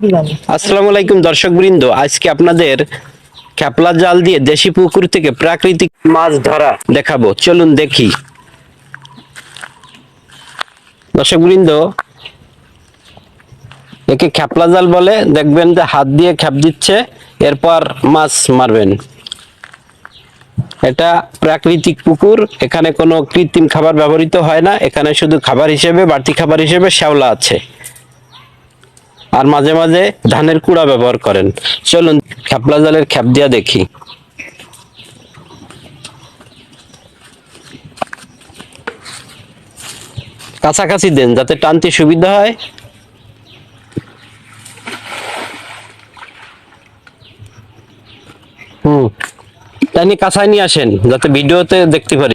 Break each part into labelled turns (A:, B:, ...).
A: আসসালামু আলাইকুম দর্শক বৃন্দ আজকে আপনাদের জাল দিয়ে দেশি পুকুর থেকে প্রাকৃতিক মাছ ধরা দেখাবো। চলুন দেখি। দর্শক বৃন্দ একে খ্যাপলা জাল বলে। দেখবেন যে হাত দিয়ে খ্যাপ দিচ্ছে, এরপর মাছ মারবেন। এটা প্রাকৃতিক পুকুর, এখানে কোনো কৃত্রিম খাবার ব্যবহৃত হয় না। এখানে শুধু খাবার হিসেবে, বাড়তি খাবার হিসেবে শ্যাওলা আছে। আর মাঝে মাঝে ধানের কুড়া ব্যবহার করেন। চলুন খ্যাপলা জালের খ্যাপ দিয়া দেখি। কাছাকাছি দেন, যাতে টানতে সুবিধা হয়। হুম। টানি কাছায় নিয়ে আসেন, যাতে ভিডিওতে দেখতে পারি।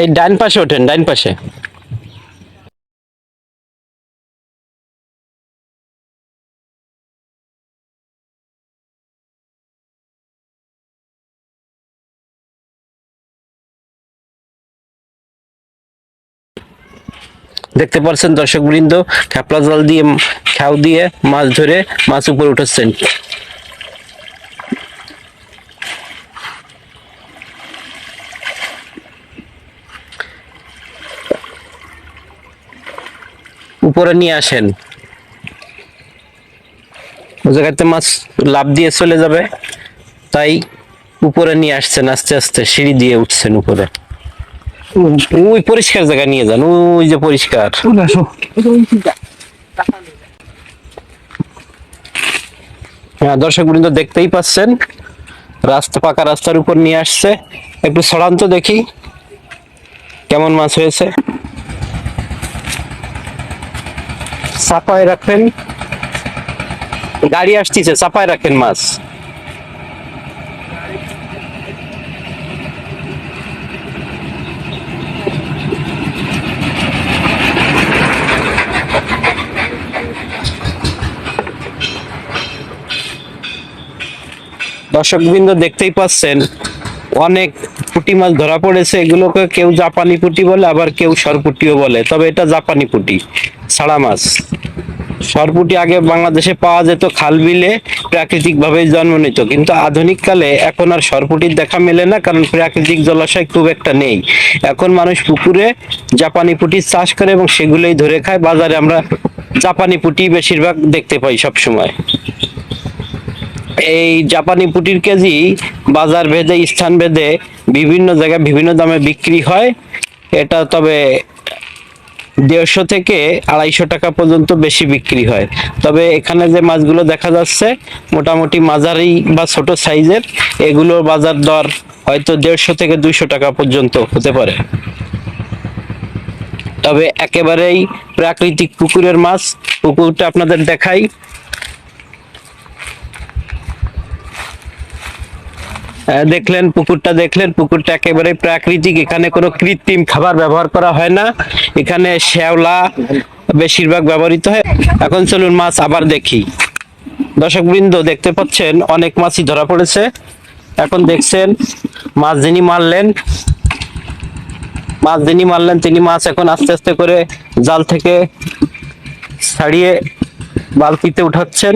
A: এই ডান পাশে ওঠেন, ডান পাশে। দেখতে পাচ্ছেন দর্শক বৃন্দ খেপলা জাল দিয়ে খাও দিয়ে মাছ ধরে মাছ উপরে উঠাচ্ছেন উপরে নিয়ে আসেন। ওই জায়গাতে মাছ লাভ দিয়ে চলে যাবে। তাই উপরে নিয়ে আসছেন আস্তে আস্তে সিঁড়ি দিয়ে উঠছেন উপরে। ওই পরিষ্কার জায়গা নিয়ে যান ওই যে পরিষ্কার। হ্যাঁ দর্শক বৃন্দ দেখতেই পাচ্ছেন রাস্তা পাকা রাস্তার উপর নিয়ে আসছে। একটু ছড়ান তো দেখি কেমন মাছ হয়েছে। চাপায় রাখেন। গাড়ি আসতেছে চাপায় রাখেন মাছ। দর্শকবৃন্দ দেখতেই পাচ্ছেন অনেক পুঁটি মাছ ধরা পড়েছে, এগুলোকে কেউ জাপানি পুঁটি বলে, আবার কেউ সরপুটিও বলে। তবে এটা জাপানি পুঁটি, ছাড়া মাছ। সরপুটি আগে বাংলাদেশে পাওয়া যেত খাল বিলে প্রাকৃতিক ভাবে জন্ম নিত। কিন্তু আধুনিক কালে এখন আর সরপুটির দেখা মেলে না, কারণ প্রাকৃতিক জলাশয় খুব একটা নেই। এখন মানুষ পুকুরে জাপানি পুঁটির চাষ করে এবং সেগুলোই ধরে খায়। বাজারে আমরা জাপানি পুঁটি বেশিরভাগ দেখতে পাই সব সময় এই জাপানি পুটির কেজি বাজার ভেদে, স্থান ভেদে বিভিন্ন জায়গায় বিভিন্ন দামে বিক্রি হয়। এটা তবে দেড়শো থেকে আড়াইশো টাকা পর্যন্ত বেশি বিক্রি হয়। তবে এখানে যে মাছগুলো দেখা যাচ্ছে, মোটামুটি মাঝারি বা ছোট সাইজের, এগুলোর বাজার দর হয়তো দেড়শো থেকে দুইশো টাকা পর্যন্ত হতে পারে। তবে একেবারেই প্রাকৃতিক পুকুরের মাছ, পুকুরটা আপনাদের দেখাই। দেখলেন, পুকুরটা দেখলেন, পুকুরটা একেবারে প্রাকৃতিক। এখানে কোনো কৃত্রিম খাবার ব্যবহার করা হয় না। এখানে শ্যাওলা বেশিরভাগ ব্যবহৃত হয়। এখন চলুন মাছ আবার দেখি। দর্শক বৃন্দ দেখতে পাচ্ছেন, অনেক মাছই ধরা পড়েছে। এখন দেখছেন, মাছ যিনি মারলেন, মাছ যিনি মারলেন, তিনি মাছ এখন আস্তে আস্তে করে জাল থেকে ছাড়িয়ে বালতিতে উঠাচ্ছেন।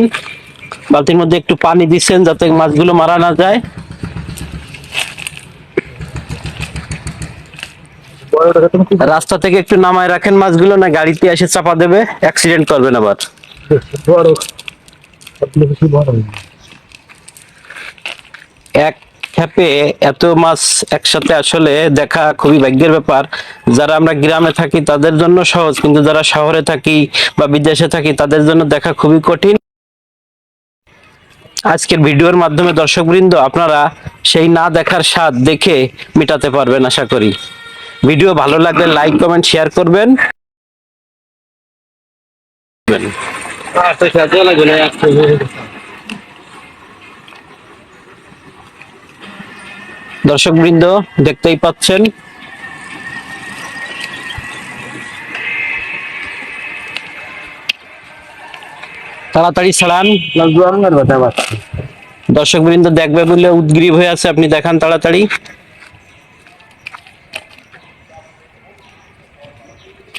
A: বালতির মধ্যে একটু পানি দিচ্ছেন যাতে মাছগুলো মারা না যায়। রাস্তা থেকে একটু নামায় রাখেন মাছগুলো, না গাড়িতে এসে চাপা দেবে অ্যাক্সিডেন্ট করবেন আবার। এক খেপে এত মাছ একসাথে আসলে দেখা খুবই ভাগ্যের ব্যাপার। যারা আমরা গ্রামে থাকি তাদের জন্য সহজ, কিন্তু যারা শহরে থাকি বা বিদেশে থাকি তাদের জন্য দেখা খুবই কঠিন। আজকের ভিডিওর মাধ্যমে দর্শকবৃন্দ, আপনারা সেই না দেখার স্বাদ দেখে মেটাতে পারবেন, আশা করি। ভিডিও ভালো লাগলে লাইক, কমেন্ট, শেয়ার করবেন।
B: একটা
A: দর্শকবৃন্দ, দেখতেই পাচ্ছেন। তাড়াতাড়ি ছাড়ান। দর্শক বৃন্দ দেখবে বলে উদ্গ্রীব হয়ে আছে, আপনি দেখান তাড়াতাড়ি।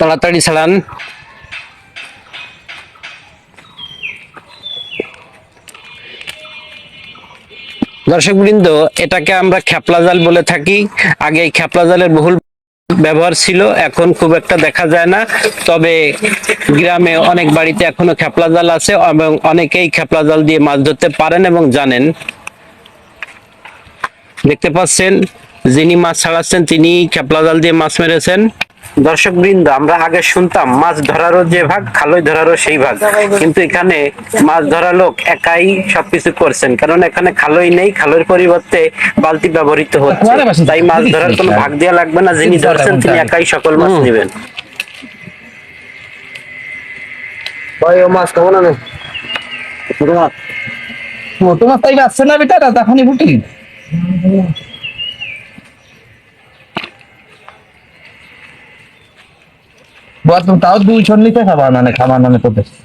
A: তাড়াতাড়ি ছাড়ান। দর্শক বৃন্দ এটাকে আমরা খেপলা জাল বলে থাকি। আগে এই খেপলা জালের বহুল ব্যবহার ছিল, এখন খুব একটা দেখা যায় না। তবে গ্রামে অনেক বাড়িতে এখনও খেপলা জাল আছে এবং অনেকেই খেপলা জাল দিয়ে মাছ ধরতে পারেন এবং জানেন। দেখতে পাচ্ছেন, যিনি মাছ ছাড়াচ্ছেন তিনি খেপলা জাল দিয়ে মাছ মেরেছেন। দর্শক বৃন্দ আমরা আগে শুনতাম মাছ ধরারও যে ভাগ খালই ধরারও সেই ভাগ। কিন্তু এখানে মাছ ধরা লোক একাই সবকিছু করছেন কারণ এখানে খালই নেই খালের পরিবর্তে বালতি ব্যবহৃত হচ্ছে। তাই মাছ ধরার কোনো ভাগ দেওয়া লাগবে না যিনি ধরছেন তিনি একাই সকল মাছ নেবেন।
B: ভাই ও মাছ কেমন আনে
C: ছোট মাছ তাই আসছে না বেটা? তখনই ফুটি। তাও দুই ছন নিতে খাবার খাবার তো দেখছ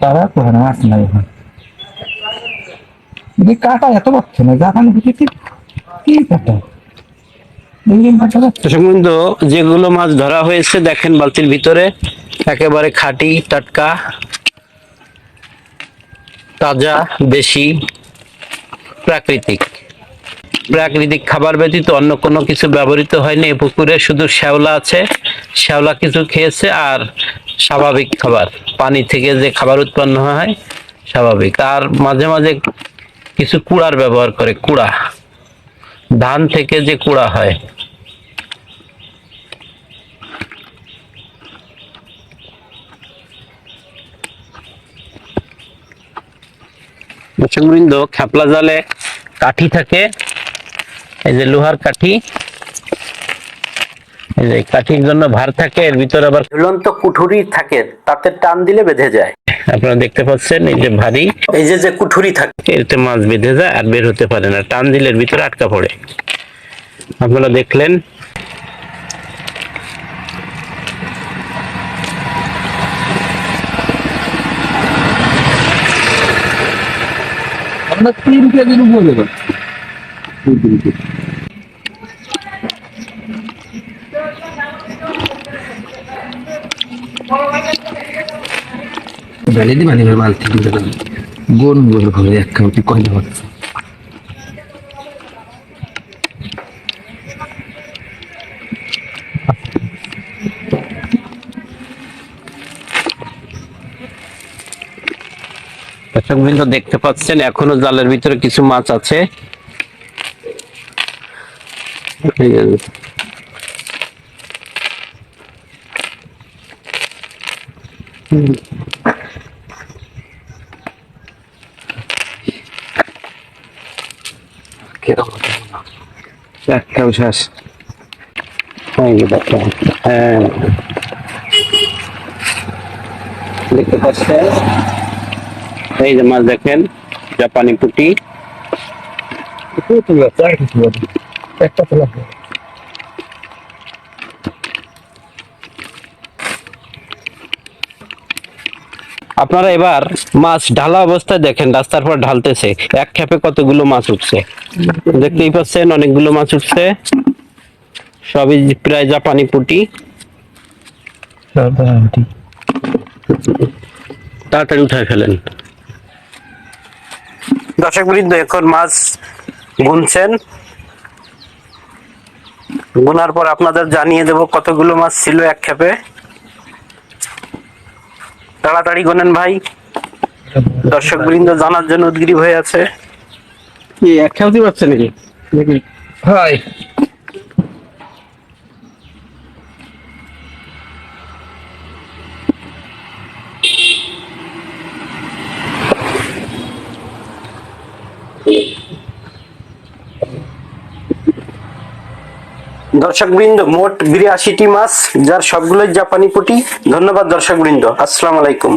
C: তারা কোথায় মাছ নাই এখন। এই কাকা এত পাচ্ছে না জাপানি বুঝি কি কি কাটা ইঞ্জিন কাটা
A: দর্শক বৃন্দ যেগুলো মাছ ধরা হয়েছে, দেখেন বালতির ভিতরে, একেবারে খাঁটি, টাটকা, তাজা, দেশি, প্রাকৃতিক। প্রাকৃতিক খাবার ব্যতীত অন্য কোনো কিছু ব্যবহৃত হয়নি পুকুরে শুধু শ্যাওলা আছে। শ্যাওলা কিছু খেয়েছে আর স্বাভাবিক খাবার। পানি থেকে যে খাবার উৎপন্ন হয়, স্বাভাবিক। আর মাঝে মাঝে কিছু কুড়ার ব্যবহার করে, কুড়া। ধান থেকে যে কুড়া হয়। দর্শকবৃন্দ, খেপলা জালে কাঠি থাকে। এই যে লোহার কাঠি। কাঠির জন্য ভার থাকে এর ভিতরে আবার ঝুলন্ত কুঠুরি থাকে তাতে টান দিলে বেঁধে যায়। আপনারা দেখতে পাচ্ছেন এই যে ভারী। এই যে যে কুঠুরি থাকে। এতে মাছ বেঁধে যায় আর বের হতে পারে না টান দিলে এর ভিতরে আটকা পড়ে। আপনারা দেখলেন।
C: আমরা তিন কেজির উপরে দেবো
B: নিবে বালতি দিবে। গোল করে এক কয়লা হচ্ছে
A: দেখতে পাচ্ছেন, এখনও জালের ভিতরে কিছু মাছ আছে। এই যে,
B: একটাও শেষ
A: এই যে দেখেন হ্যাঁ দেখতে পাচ্ছেন এই যে মাছ দেখেন জাপানি পুটি
C: একটা
A: আপনারা এবার মাছ ঢালা অবস্থায় দেখেন, রাস্তার পর ঢালতেছে। এক খেপে কতগুলো মাছ উঠছে? দেখতেই পাচ্ছেন, অনেকগুলো মাছ উঠছে। সবই প্রায় জাপানি পুটি। তাড়াতাড়ি উঠায় ফেলেন। দর্শক বৃন্দ, এখন মাছ গুনছেন। গুনার পর আপনাদের জানিয়ে দেব কতগুলো মাছ ছিল এক খেপে। তাড়াতাড়ি গোনেন ভাই। দর্শক বৃন্দ জানার জন্য উদ্গ্রীব হয়ে আছে।
B: কি এক খেলতে পারছে নাকি? নাকি?
C: Thank
A: you. বৃন্দ মোট বিরাশিটি মাছ যার সবগুলোই জাপানি পুটি। ধন্যবাদ দর্শক বৃন্দ আসসালামু আলাইকুম।